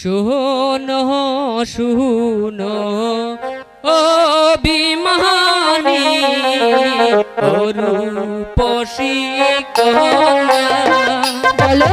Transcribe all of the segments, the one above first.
শুনো শুনো ও বিমানি অরূপসী কলা বলো।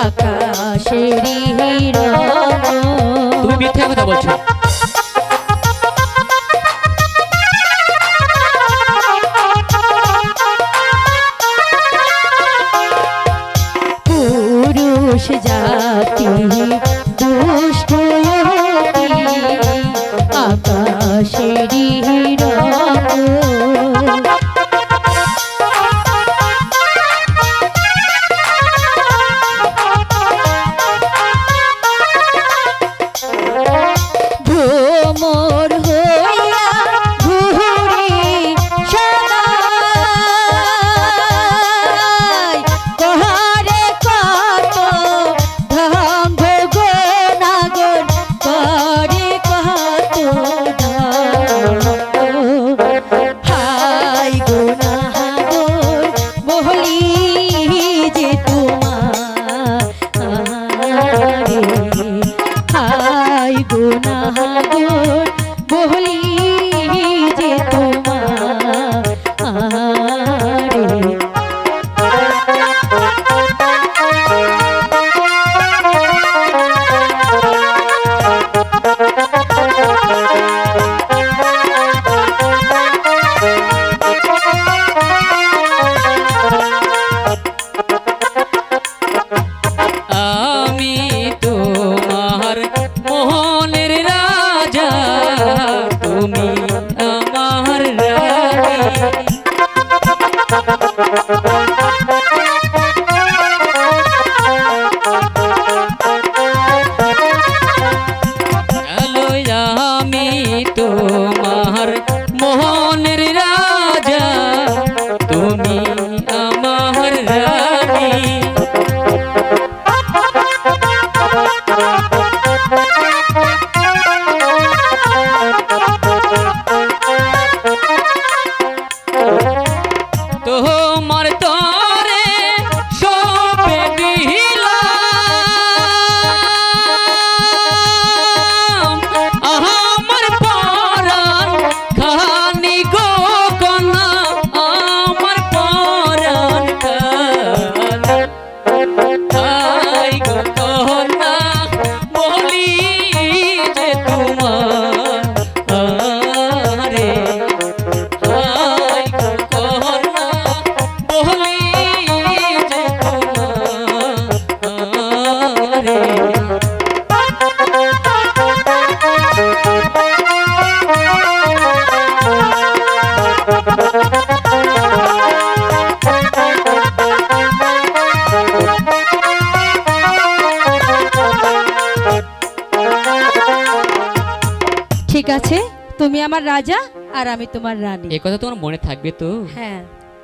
আকাশের তুমি মিথ্যে কথা বলছো। পুরুষ জাতি দুষ্ট বলি যে তোমার Thank you. ঠিক আছে তুমি আমার রাজা আর আমি তোমার রানী। এ কথা তোমার মনে থাকবে তো? হ্যাঁ।